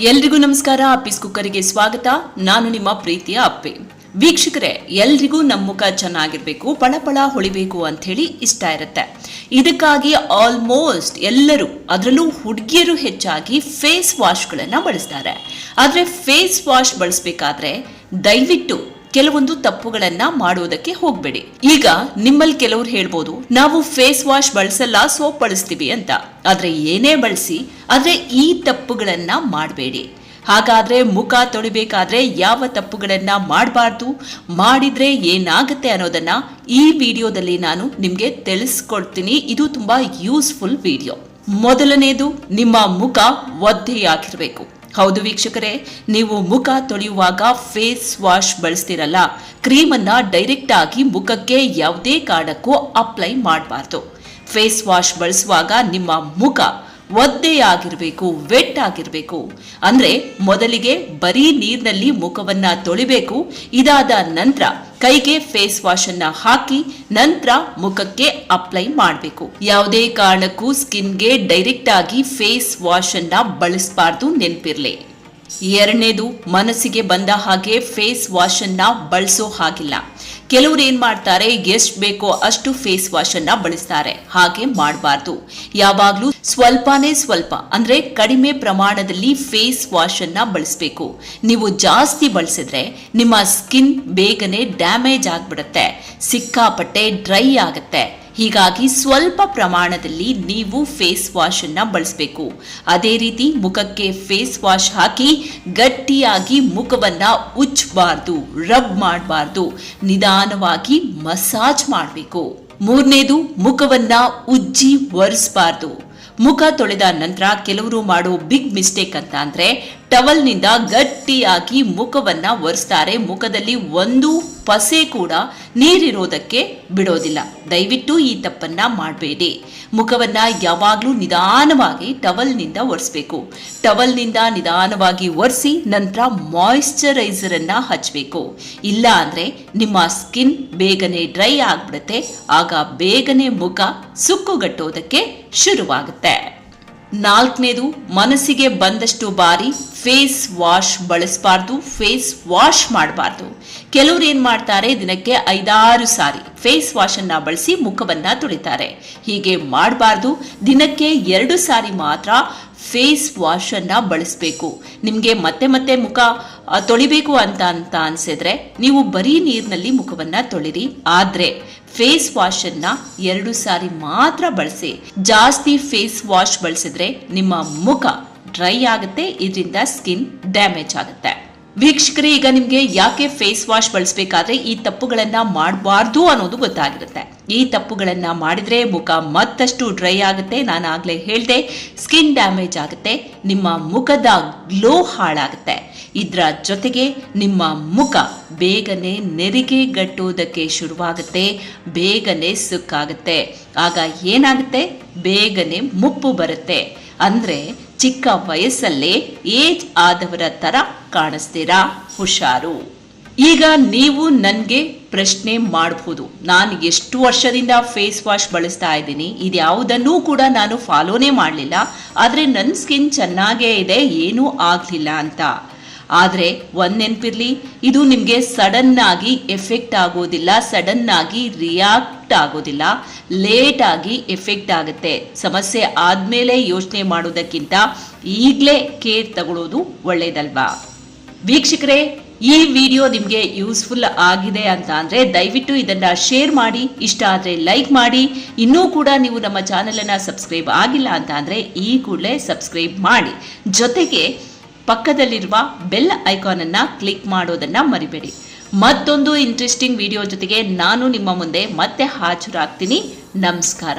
ಎಲ್ರಿಗೂ ನಮಸ್ಕಾರ. ಅಪ್ಪಿಸ್ ಕುಕ್ಕರಿಗೆ ಸ್ವಾಗತ. ನಾನು ನಿಮ್ಮ ಪ್ರೀತಿಯ ಅಪ್ಪೆ. ವೀಕ್ಷಕರೇ, ಎಲ್ರಿಗೂ ನಮ್ಮ ಮುಖ ಚೆನ್ನಾಗಿರ್ಬೇಕು, ಪಳಪಳ ಹೊಳಿಬೇಕು ಅಂತ ಹೇಳಿ ಇಷ್ಟ ಇರುತ್ತೆ. ಇದಕ್ಕಾಗಿ ಆಲ್ಮೋಸ್ಟ್ ಎಲ್ಲರೂ, ಅದರಲ್ಲೂ ಹುಡುಗಿಯರು ಹೆಚ್ಚಾಗಿ ಫೇಸ್ ವಾಶ್ಗಳನ್ನು ಬಳಸ್ತಾರೆ. ಆದರೆ ಫೇಸ್ ವಾಶ್ ಬಳಸಬೇಕಾದ್ರೆ ದಯವಿಟ್ಟು ಕೆಲವೊಂದು ತಪ್ಪುಗಳನ್ನ ಮಾಡುವುದಕ್ಕೆ ಹೋಗ್ಬೇಡಿ. ಈಗ ನಿಮ್ಮಲ್ಲಿ ಕೆಲವ್ರು ಹೇಳ್ಬೋದು, ನಾವು ಫೇಸ್ ವಾಶ್ ಬಳಸಲ್ಲ ಸೋಪ್ ಬಳಸ್ತೀವಿ ಅಂತ. ಆದ್ರೆ ಏನೇ ಬಳಸಿ, ಆದ್ರೆ ಈ ತಪ್ಪುಗಳನ್ನ ಮಾಡಬೇಡಿ. ಹಾಗಾದ್ರೆ ಮುಖ ತೊಳಿಬೇಕಾದ್ರೆ ಯಾವ ತಪ್ಪುಗಳನ್ನ ಮಾಡಬಾರ್ದು, ಮಾಡಿದ್ರೆ ಏನಾಗುತ್ತೆ ಅನ್ನೋದನ್ನ ಈ ವಿಡಿಯೋದಲ್ಲಿ ನಾನು ನಿಮ್ಗೆ ತಿಳಿಸ್ಕೊಡ್ತೀನಿ. ಇದು ತುಂಬಾ ಯೂಸ್ಫುಲ್ ವಿಡಿಯೋ ಮೊದಲನೇದು, ನಿಮ್ಮ ಮುಖ ಒದ್ದೆಯಾಗಿರ್ಬೇಕು. ಹೌದು ವೀಕ್ಷಕರೇ, ನೀವು ಮುಖ ತೊಳೆಯುವಾಗ ಫೇಸ್ ವಾಶ್ ಬಳಸ್ತಿರಲ್ಲ, ಕ್ರೀಮನ್ನ ಡೈರೆಕ್ಟ್ ಆಗಿ ಮುಖಕ್ಕೆ ಯಾವುದೇ ಕಾರಣಕ್ಕೂ ಅಪ್ಲೈ ಮಾಡಬಾರ್ದು. ಫೇಸ್ ವಾಶ್ ಬಳಸುವಾಗ ನಿಮ್ಮ ಮುಖ ಒದ್ದೆಯಾಗಿರಬೇಕು ವೆಟ್ ಆಗಿರಬೇಕು. ಅಂದ್ರೆ ಮೊದಲಿಗೆ ಬರೀ ನೀರಿನಲ್ಲಿ ಮುಖವನ್ನ ತೊಳಿಬೇಕು, ಇದಾದ ನಂತರ ಕೈಗೆ ಫೇಸ್ ವಾಶ್ ಅನ್ನ ಹಾಕಿ ನಂತರ ಮುಖಕ್ಕೆ ಅಪ್ಲೈ ಮಾಡಬೇಕು. ಯಾವುದೇ ಕಾರಣಕ್ಕೂ ಸ್ಕಿನ್ಗೆ ಡೈರೆಕ್ಟ್ ಆಗಿ ಫೇಸ್ ವಾಶ್ ಅನ್ನ ಬಳಸಬಾರ್ದು ನೆನಪಿರ್ಲಿ. ಎರಡನೇದು ಮನಸ್ಸಿಗೆ ಬಂದ ಹಾಗೆ ಫೇಸ್ ವಾಶ್ ಅನ್ನ ಬಳಸೋ ಹಾಗಿಲ್ಲ. ಕೆಲವರು ಏನ್ ಮಾಡ್ತಾರೆ, ಎಷ್ಟು ಬೇಕೋ ಅಷ್ಟು ಫೇಸ್ ವಾಶ್ ಅನ್ನ ಬಳಸ್ತಾರೆ. ಹಾಗೆ ಮಾಡಬಾರ್ದು. ಯಾವಾಗ್ಲೂ ಸ್ವಲ್ಪನೇ ಸ್ವಲ್ಪ, ಅಂದ್ರೆ ಕಡಿಮೆ ಪ್ರಮಾಣದಲ್ಲಿ ಫೇಸ್ ವಾಶ್ ಅನ್ನ ಬಳಸಬೇಕು. ನೀವು ಜಾಸ್ತಿ ಬಳಸಿದ್ರೆ ನಿಮ್ಮ ಸ್ಕಿನ್ ಬೇಗನೆ ಡ್ಯಾಮೇಜ್ ಆಗ್ಬಿಡುತ್ತೆ. ಸಿಕ್ಕಾಪಟ್ಟೆ ಡ್ರೈ ಆಗುತ್ತೆ. ಹೀಗಾಗಿ ಸ್ವಲ್ಪ ಪ್ರಮಾಣದಲ್ಲಿ ನೀವು ಫೇಸ್ ವಾಶ್ ಅನ್ನ ಬಳಸಬೇಕು. ಅದೇ ರೀತಿ ಮುಖಕ್ಕೆ ಫೇಸ್ ವಾಶ್ ಹಾಕಿ ಗಟ್ಟಿಯಾಗಿ ಮುಖವನ್ನ ಉಚ್ಚಬಾರ್ದು ರಬ್ ಮಾಡಬಾರ್ದು, ನಿಧಾನವಾಗಿ ಮಸಾಜ್ ಮಾಡಬೇಕು. ಮೂರನೇದು ಮುಖವನ್ನ ಉಜ್ಜಿ ಒರೆಸಬಾರ್ದು. ಮುಖ ತೊಳೆದ ನಂತರ ಕೆಲವರು ಮಾಡೋ ಬಿಗ್ ಮಿಸ್ಟೇಕ್ ಅಂತ ಅಂದ್ರೆ ಟವಲ್ನಿಂದ ಗಟ್ಟಿಯಾಗಿ ಮುಖವನ್ನ ಒರೆಸ್ತಾರೆ. ಮುಖದಲ್ಲಿ ಒಂದು ಪಸೆ ಕೂಡ ನೀರಿರೋದಕ್ಕೆ ಬಿಡೋದಿಲ್ಲ. ದಯವಿಟ್ಟು ಈ ತಪ್ಪನ್ನ ಮಾಡಬೇಡಿ. ಮುಖವನ್ನ ಯಾವಾಗಲೂ ನಿಧಾನವಾಗಿ ಟವಲ್ನಿಂದ ಒರೆಸ್ಬೇಕು. ಟವಲ್ನಿಂದ ನಿಧಾನವಾಗಿ ಒರೆಸಿ ನಂತರ ಮಾಯಿಶ್ಚರೈಸರ್ ಅನ್ನ ಹಚ್ಚಬೇಕು ಇಲ್ಲ ಅಂದ್ರೆ ನಿಮ್ಮ ಸ್ಕಿನ್ ಬೇಗನೆ ಡ್ರೈ ಆಗ್ಬಿಡುತ್ತೆ. ಆಗ ಬೇಗನೆ ಮುಖ ಸುಕ್ಕುಗಟ್ಟೋದಕ್ಕೆ ಶುರುವಾಗುತ್ತೆ ನಾಲ್ಕನೇದು, ಮನಸ್ಸಿಗೆ ಬಂದಷ್ಟು ಬಾರಿ ಫೇಸ್ ವಾಶ್ ಬಳಸಬಾರ್ದು ಫೇಸ್ ವಾಶ್ ಮಾಡಬಾರ್ದು. ಕೆಲವರು ಏನ್ ಮಾಡ್ತಾರೆ, ದಿನಕ್ಕೆ ಐದಾರು ಸಾರಿ ಫೇಸ್ ವಾಶ್ ಅನ್ನ ಬಳಸಿ ಮುಖವನ್ನ ತೊಳಿತಾರೆ. ಹೀಗೆ ಮಾಡಬಾರ್ದು, ದಿನಕ್ಕೆ ಎರಡು ಸಾರಿ ಮಾತ್ರ ಫೇಸ್ ವಾಶ್ ಅನ್ನ ಬಳಸಬೇಕು. ನಿಮಗೆ ಮತ್ತೆ ಮತ್ತೆ ಮುಖ ತೊಳಿಬೇಕು ಅಂತ ಅಂತ ಅನ್ಸಿದ್ರೆ ನೀವು ಬರೀ ನೀರಿನಲ್ಲಿ ಮುಖವನ್ನು ತೊಳಿರಿ. ಆದರೆ ಫೇಸ್ ವಾಶ್ ಅನ್ನ ಎರಡು ಸಾರಿ ಮಾತ್ರ ಬಳಸಿ. ಜಾಸ್ತಿ ಫೇಸ್ ವಾಶ್ ಬಳಸಿದ್ರೆ ನಿಮ್ಮ ಮುಖ ಡ್ರೈ ಆಗುತ್ತೆ, ಇದರಿಂದ ಸ್ಕಿನ್ ಡ್ಯಾಮೇಜ್ ಆಗುತ್ತೆ. ವೀಕ್ಷಕರೇ, ಈಗ ನಿಮಗೆ ಯಾಕೆ ಫೇಸ್ ವಾಶ್ ಬಳಸಬೇಕಾದ್ರೆ ಈ ತಪ್ಪುಗಳನ್ನು ಮಾಡಬಾರ್ದು ಅನ್ನೋದು ಗೊತ್ತಾಗಿರುತ್ತೆ. ಈ ತಪ್ಪುಗಳನ್ನು ಮಾಡಿದ್ರೆ ಮುಖ ಮತ್ತಷ್ಟು ಡ್ರೈ ಆಗುತ್ತೆ. ನಾನು ಆಗಲೇ ಹೇಳ್ದೆ, ಸ್ಕಿನ್ ಡ್ಯಾಮೇಜ್ ಆಗುತ್ತೆ, ನಿಮ್ಮ ಮುಖದ ಗ್ಲೋ ಹಾಳಾಗುತ್ತೆ. ಇದರ ಜೊತೆಗೆ ನಿಮ್ಮ ಮುಖ ಬೇಗನೆ ನೆರಿಗೆ ಗಟ್ಟುವುದಕ್ಕೆ ಶುರುವಾಗುತ್ತೆ, ಬೇಗನೆ ಸುಕ್ಕಾಗುತ್ತೆ. ಆಗ ಏನಾಗುತ್ತೆ? ಬೇಗನೆ ಮುಪ್ಪು ಬರುತ್ತೆ. ಅಂದ್ರೆ ಚಿಕ್ಕ ವಯಸ್ಸಲ್ಲೇ ಏಜ್ ಆದವರ ತರ ಕಾಣಿಸ್ತೀರಾ? ಹುಷಾರು. ಈಗ ನೀವು ನನಗೆ ಪ್ರಶ್ನೆ ಮಾಡಬಹುದು ನಾನು ಎಷ್ಟು ವರ್ಷದಿಂದ ಫೇಸ್ ವಾಶ್ ಬಳಸ್ತಾ ಇದ್ದೀನಿ, ಇದ್ಯಾವುದನ್ನೂ ಕೂಡ ನಾನು ಫಾಲೋನೇ ಮಾಡಲಿಲ್ಲ. ಆದರೆ ನನ್ನ ಸ್ಕಿನ್ ಚೆನ್ನಾಗೇ ಇದೆ, ಏನೂ ಆಗಲಿಲ್ಲ ಅಂತ. ಆದರೆ ಒಂದು ನೆನಪಿರ್ಲಿ, ಇದು ನಿಮಗೆ ಸಡನ್ ಆಗಿ ಎಫೆಕ್ಟ್ ಆಗೋದಿಲ್ಲ ಸಡನ್ ಆಗಿ ರಿಯಾಕ್ಟ್ ಆಗೋದಿಲ್ಲ. ಲೇಟ್ ಆಗಿ ಎಫೆಕ್ಟ್ ಆಗುತ್ತೆ. ಸಮಸ್ಯೆ ಆದ್ಮೇಲೆ ಯೋಚನೆ ಮಾಡೋದಕ್ಕಿಂತ ಈಗಲೇ ಕೇರ್ ತಗೊಳ್ಳೋದು ಒಳ್ಳೇದಲ್ವಾ? ವೀಕ್ಷಕರೇ ಈ ವಿಡಿಯೋ ನಿಮಗೆ ಯೂಸ್ಫುಲ್ ಆಗಿದೆ ಅಂತ ಅಂದರೆ ದಯವಿಟ್ಟು ಇದನ್ನು ಶೇರ್ ಮಾಡಿ, ಇಷ್ಟ ಆದರೆ ಲೈಕ್ ಮಾಡಿ. ಇನ್ನೂ ಕೂಡ ನೀವು ನಮ್ಮ ಚಾನಲನ್ನು ಸಬ್ಸ್ಕ್ರೈಬ್ ಆಗಿಲ್ಲ ಅಂತ ಅಂದರೆ ಈ ಕೂಡಲೇ ಸಬ್ಸ್ಕ್ರೈಬ್ ಮಾಡಿ. ಜೊತೆಗೆ ಪಕ್ಕದಲ್ಲಿರುವ ಬೆಲ್ ಐಕಾನ್ ಅನ್ನ ಕ್ಲಿಕ್ ಮಾಡೋದನ್ನ ಮರಿಬೇಡಿ. ಮತ್ತೊಂದು ಇಂಟ್ರೆಸ್ಟಿಂಗ್ ವಿಡಿಯೋ ಜೊತೆಗೆ ನಾನು ನಿಮ್ಮ ಮುಂದೆ ಮತ್ತೆ ಹಾಜರಾಗ್ತೀನಿ. ನಮಸ್ಕಾರ.